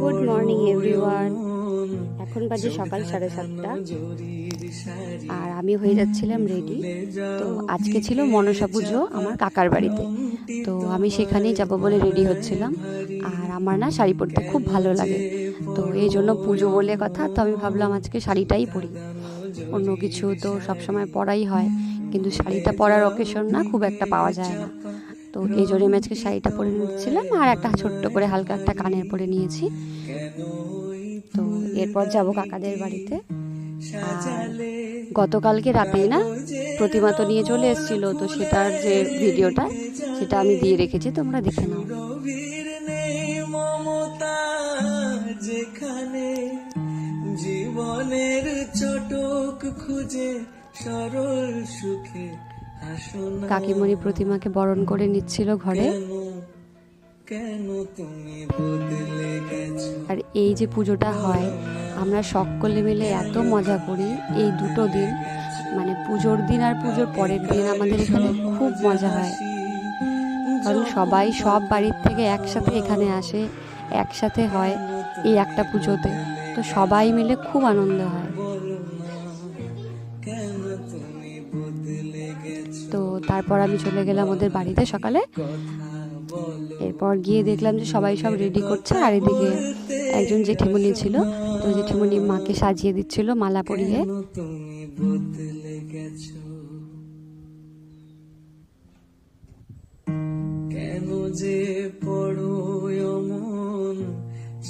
Good morning everyone এখন বাজে সকাল সাড়ে সাতটা। আর আমি হয়ে যাচ্ছিলাম রেডি তো আজকে ছিল মনসা পুজো আমার কাকার বাড়িতে। তো আমি সেখানেই যাব বলে রেডি হচ্ছিলাম। আর আমার না শাড়ি পরতে খুব ভালো লাগে। তো এই জন্য পুজো বলে কথা তো আমি ভাবলাম আজকে শাড়িটাই পরি। অন্য কিছু তো সবসময় পরাই হয় কিন্তু শাড়িটা পরার অকেশন না খুব একটা পাওয়া যায় না। তো এই জোরে আজকে শাড়িটা পরে নিচ্ছিলাম আর একটা ছোট্ট করে হালকা একটা কানের পরে নিয়েছি। তো এরপর যাব কাকাদের বাড়িতে। গতকালকে রাতেই না প্রতিমা তো নিয়ে চলে এসেছিল, তো সেটার যে ভিডিওটা, সেটা আমি দিয়ে রেখেছি, তোমরা দেখে নাও। যেখানে জীবনের চটক খুঁজে সরল সুখে কাকিমণি প্রতিমাকে বরণ করে নিচ্ছিল ঘরে। আর এই যে পুজোটা হয়, আমরা সকলে মিলে এত মজা করি এই দুটো দিন। মানে পুজোর দিন আর পুজোর পরের দিন আমাদের এখানে খুব মজা হয়। কারণ সবাই সব বাড়ির থেকে একসাথে এখানে আসে, একসাথে হয় এই একটা পুজোতে। তো সবাই মিলে খুব আনন্দ হয়। তারপর আমি চলে গেলাম ওদের বাড়িতে সকালে। এরপর গিয়ে দেখলাম যে সবাই সব রেডি করছে, আর এদিকে একজন জেঠিমণি ছিল। তো জেঠিমণি মাকে সাজিয়ে দিচ্ছিল মালা পরিয়ে। কেন যে পড়ো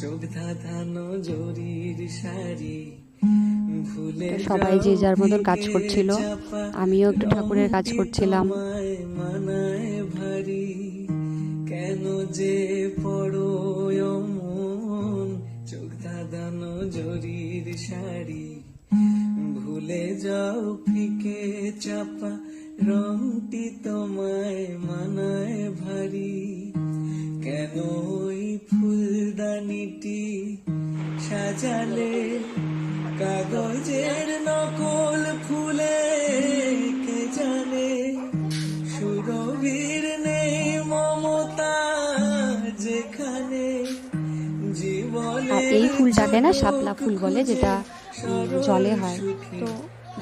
চোখ ধাঁধানো জরির শাড়ি। সবাই যে যার মতন কাজ করছিল আমিও একটু ঠাকুরের কাজ করছিলাম। কেন যে পড়ো অমন চোখ ধাঁধানো জরির শাড়ি। ভুলে যাও ফিকে চাপা রংটি তোমায় মানায় ভারী। কেন ওই ফুলদানিটি সাজালে কাগজের নকল ফুলে কে জানে? সুরভির নেই মমতা যেখানে আর এই ফুলটাকে না শাপলা ফুল বলে যেটা জলে হয়। তো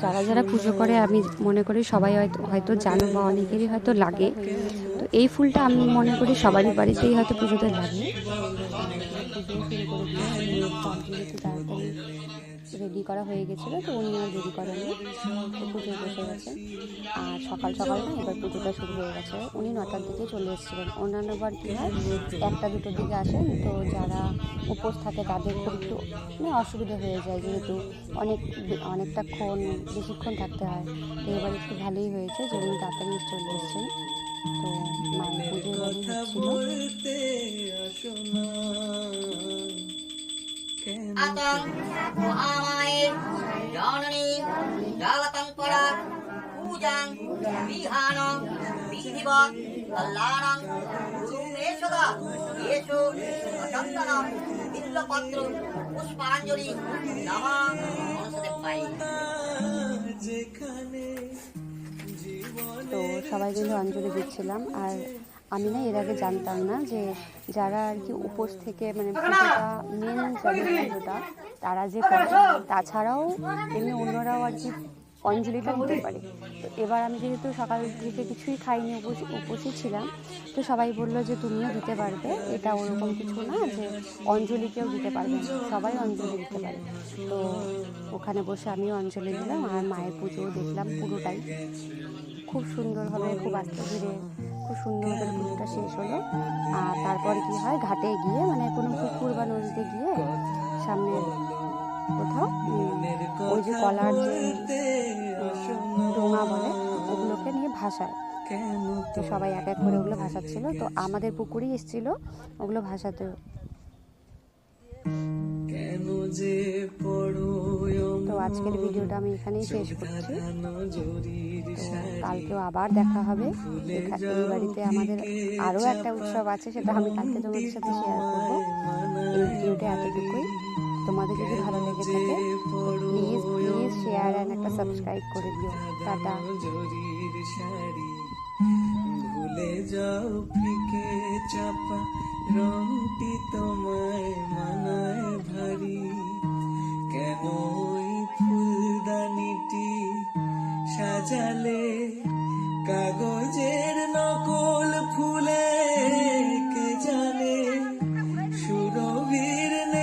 যারা যারা পুজো করে আমি মনে করি সবাই হয়তো হয়তো জানো বা অনেকেরই হয়তো লাগে। তো এই ফুলটা আমি মনে করি সবারই বাড়িতেই হয়তো পুজোতে লাগে। রেডি করা হয়ে গেছিল, তো উনি আর দেরি করেননি, তো পুজোয় বসে গেছে। আর সকাল সকাল না এবার পুজোটা শুরু হয়ে গেছে। উনি নটার দিকে চলে এসেছিলেন। অন্যান্য বার কী হয়, একটা দুটোর দিকে আসেন, তো যারা উপোস থাকে তাদের খুব একটু মানে অসুবিধা হয়ে যায় যেহেতু অনেক অনেকটাক্ষণ বেশিক্ষণ থাকতে হয়। তো এবার একটু ভালোই হয়েছে যে উনি তাড়াতাড়ি চলে এসেছেন। তো মায়ের পুজো হচ্ছিল। আতং মহামায়ে জননী জগতং পরা পূজাং বিহান বিধিবৎ কল্যাণং পুষ্পাঞ্জলি নমঃ তো সবাই মিলে অঞ্জলি দিচ্ছিলাম, আর আমি না এর আগে জানতাম না যে যারা আর কি উপোস থেকে মানে পুজোটা মেন যাদের পুজোটা তারা যে করে, তাছাড়াও এমনি অন্যরাও আর কি অঞ্জলিটা দিতে পারে। তো এবার আমি যেহেতু সকাল থেকে কিছুই খাইনি, উপোস, উপোসই ছিলাম, তো সবাই বলল যে তুমিও দিতে পারবে। এটা ওরকম কিছু না যে অঞ্জলিকেও দিতে পারবে সবাই অঞ্জলি দিতে পারে। তো ওখানে বসে আমিও অঞ্জলি দিলাম, আর মায়ের পুজোও দেখলাম পুরোটাই। খুব সুন্দরভাবে, খুব আস্তে ধীরে খুব সুন্দর করে পুজোটা শেষ হলো। আর তারপর কি হয়, ঘাটে গিয়ে মানে কোনো পুকুর বা নদীতে গিয়ে সামনে কোথাও ওই যে কলার যে ডোঙা বলে, ওগুলোকে নিয়ে ভাসায়। তো সবাই এক এক করে ওগুলো ভাসাচ্ছিল। তো আমাদের পুকুরেই এসেছিল, ওগুলো ভাসাতে তো আজকের ভিডিওটা আমি এখানেই শেষ করছি। কালকেও আবার দেখা হবে। এই বাড়িতে আমাদের আরও একটা উৎসব আছে সেটা আমি কালকে তোমাদের সাথে শেয়ার করব। এই ভিডিওটা এতটুকুই। তোমাদের যদি ভালো লেগে থাকে প্লিজ প্লিজ শেয়ার অ্যান্ড একটা সাবস্ক্রাইব করে দিও। টাটা। ভুলে যাও ফিকে চাপা রংটি তোমায় মানায় ভারী। কেন ওই ফুলদানিটি সাজালে কাগজের